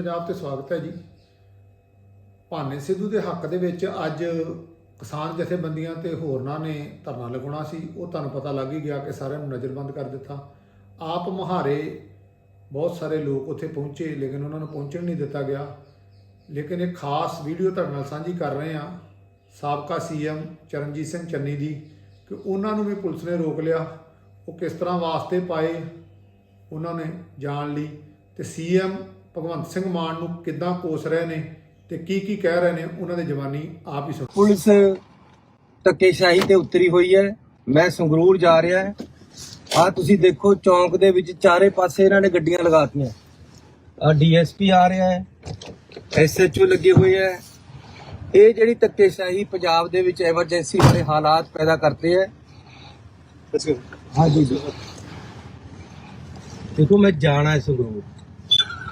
ਪੰਜਾਬ ਤੇ ਸਵਾਗਤ ਹੈ ਜੀ। ਭਾਨੇ ਸਿੱਧੂ ਦੇ ਹੱਕ ਦੇ ਵਿੱਚ ਅੱਜ ਕਿਸਾਨ ਜਥੇਬੰਦੀਆਂ ਤੇ ਹੋਰਨਾਂ ਨੇ ਧਰਨਾ ਲਗਾਉਣਾ ਸੀ। ਉਹ ਤੁਹਾਨੂੰ ਪਤਾ ਲੱਗ ਹੀ ਗਿਆ ਕਿ ਸਾਰਿਆਂ ਨੂੰ ਨਜ਼ਰਬੰਦ ਕਰ ਦਿੱਤਾ। ਆਪ ਮੁਹਾਰੇ ਬਹੁਤ ਸਾਰੇ ਲੋਕ ਉੱਥੇ ਪਹੁੰਚੇ, ਲੇਕਿਨ ਉਹਨਾਂ ਨੂੰ ਪਹੁੰਚਣ ਨਹੀਂ ਦਿੱਤਾ ਗਿਆ। ਲੇਕਿਨ ਇੱਕ ਖਾਸ ਵੀਡੀਓ ਤੁਹਾਡੇ ਨਾਲ ਸਾਂਝੀ ਕਰ ਰਹੇ ਹਾਂ। ਸਾਬਕਾ ਸੀਐਮ ਚਰਨਜੀਤ ਸਿੰਘ ਚੰਨੀ ਦੀ, ਕਿ ਉਹਨਾਂ ਨੂੰ ਵੀ ਪੁਲਿਸ ਨੇ ਰੋਕ ਲਿਆ। ਉਹ ਕਿਸ ਤਰ੍ਹਾਂ ਵਾਸਤੇ ਪਾਏ, ਉਹਨਾਂ ਨੇ ਜਾਣ ਲਈ। ਤੇ ਸੀਐਮ ਭਗਵੰਤ ਸਿੰਘ ਮਾਨ ਨੂੰ ਕਿੱਦਾਂ ਕੋਸ ਰਹੇ ਨੇ ਤੇ ਕੀ ਕੀ ਕਹਿ ਰਹੇ ਨੇ ਉਹਨਾਂ ਦੇ ਜਵਾਨੀ ਆਪ ਹੀ ਸੁਣੋ। ਪੁਲਿਸ ਧੱਕੇਸ਼ਾਹੀ ਤੇ ਉਤਰੀ ਹੋਈ ਹੈ। ਮੈਂ ਸੰਗਰੂਰ ਜਾ ਰਿਹਾ ਹਾਂ। ਆ ਤੁਸੀਂ ਦੇਖੋ ਚੌਂਕ ਦੇ ਵਿੱਚ ਚਾਰੇ ਪਾਸੇ ਇਹਨਾਂ ਨੇ ਗੱਡੀਆਂ ਲਗਾਤੀਆਂ ਆ ਡੀਐਸਪੀ ਆ ਰਿਹਾ ਹੈ ਐਸਐਚਓ ਲੱਗੇ ਹੋਏ ਹੈ। ਇਹ ਜਿਹੜੀ ਧੱਕੇਸ਼ਾਹੀ ਪੰਜਾਬ ਦੇ ਵਿੱਚ ਐਮਰਜੈਂਸੀ ਵਾਲੇ ਹਾਲਾਤ ਪੈਦਾ ਕਰਤੇ ਹੈ। ਹਾਂਜੀ। ਜੀ ਦੇਖੋ ਮੈਂ ਜਾਣਾ ਹੈ ਸੰਗਰੂਰ।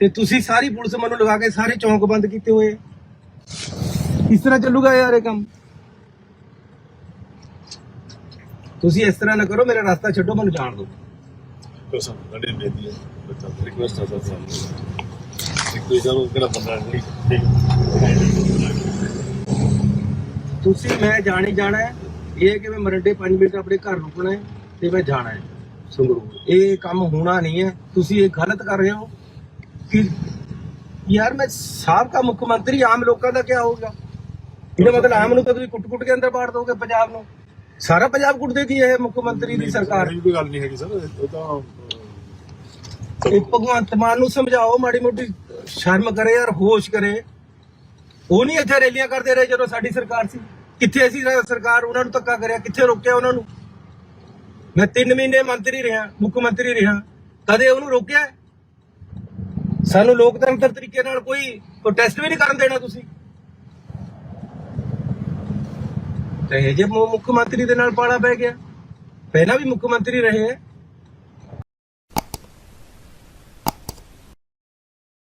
ਤੇ ਤੁਸੀਂ ਸਾਰੀ ਪੁਲਿਸ ਮੈਨੂੰ ਲਗਾ ਕੇ ਸਾਰੇ ਚੌਂਕ ਬੰਦ ਕੀਤੇ ਹੋਏ ਇਸ ਤਰ੍ਹਾਂ ਚੱਲੂਗਾ ਯਾਰ ਇਹ ਕੰਮ? ਤੁਸੀਂ ਇਸ ਤਰ੍ਹਾਂ ਨਾ ਕਰੋ ਮੇਰਾ ਰਸਤਾ ਛੱਡੋ ਮੈਨੂੰ ਜਾਣ ਦਿਓ। ਕਰ ਸਰ ਲੜੇ ਬੇਦੀ ਹੈ। ਬੱਚਾ ਰਿਕੁਐਸਟ ਹੈ ਸਰ ਸਾਨੂੰ ਇੱਕ ਕੋਈ ਸਰ ਉਹ ਕਿਹੜਾ ਬੰਦਾ ਨਹੀਂ ਤੁਸੀਂ ਮੈਂ ਜਾਣੀ ਜਾਣਾ ਹੈ। ਇਹ ਕਿ ਮੈਂ ਮਰੰਡੇ 5 ਮਿੰਟ ਆਪਣੇ ਘਰ ਰੁਕਣਾ ਹੈ ਤੇ ਮੈਂ ਜਾਣਾ ਹੈ ਸੰਗਰੂਰ। ਇਹ ਕੰਮ ਹੋਣਾ ਨਹੀਂ ਹੈ। ਤੁਸੀਂ ਇਹ ਗਲਤ ਕਰ ਰਹੇ ਹੋ। ਕਿ ਯਾਰ ਮੈਂ ਸਾਬਕਾ ਮੁੱਖ ਮੰਤਰੀ ਆਮ ਲੋਕਾਂ ਦਾ ਕੀ ਹੋਊਗਾ ਇਹਦਾ ਮਤਲਬ ਆਮ ਨੂੰ ਤਾਂ ਤੁਸੀਂ ਕੁੱਟ-ਕੁੱਟ ਕੇ ਅੰਦਰ ਬਾੜ ਦੋਗੇ ਪੰਜਾਬ ਨੂੰ। ਸਾਰਾ ਪੰਜਾਬ ਕੁੱਟ ਦੇਗੀ ਇਹ ਮੁੱਖ ਮੰਤਰੀ ਦੀ ਸਰਕਾਰ? ਇਹ ਕੋਈ ਗੱਲ ਨਹੀਂ ਹੈਗੀ ਸਰ ਉਹ ਤਾਂ ਇਹ ਭਗਵੰਤ ਮਾਨ ਨੂੰ ਸਮਝਾਓ ਮਾੜੀ ਮੋਟੀ ਸ਼ਰਮ ਕਰੇ ਯਾਰ ਹੋਸ਼ ਕਰੇ। ਉਹ ਨਹੀਂ ਇੱਥੇ ਰੈਲੀਆਂ ਕਰਦੇ ਰਹੇ ਜਦੋਂ ਸਾਡੀ ਸਰਕਾਰ ਸੀ। ਕਿੱਥੇ ਸੀ ਰ- ਸਰਕਾਰ ਉਹਨਾਂ ਨੂੰ ਧੱਕਾ ਕਰਿਆ ਕਿੱਥੇ ਰੋਕਿਆ ਉਹਨਾਂ ਨੂੰ? ਮੈਂ 3 ਮਹੀਨੇ ਮੰਤਰੀ ਰਿਹਾ ਮੁੱਖ ਮੰਤਰੀ ਰਿਹਾ। ਕਦੇ ਉਹਨੂੰ ਰੋਕਿਆ? ਸਾਨੂੰ ਲੋਕਤੰਤਰ ਤਰੀਕੇ ਨਾਲ ਕੋਈ ਪ੍ਰੋਟੈਸਟ ਵੀ ਨਹੀਂ ਕਰਨ ਦੇਣਾ ਤੁਸੀਂ। ਤੇ ਜੇ ਮੁੱਖ ਮੰਤਰੀ ਦੇ ਨਾਲ ਪਾਲਾ ਪੈ ਗਿਆ। ਪਹਿਲਾਂ ਵੀ ਮੁੱਖ ਮੰਤਰੀ ਰਹੇ ਹੈ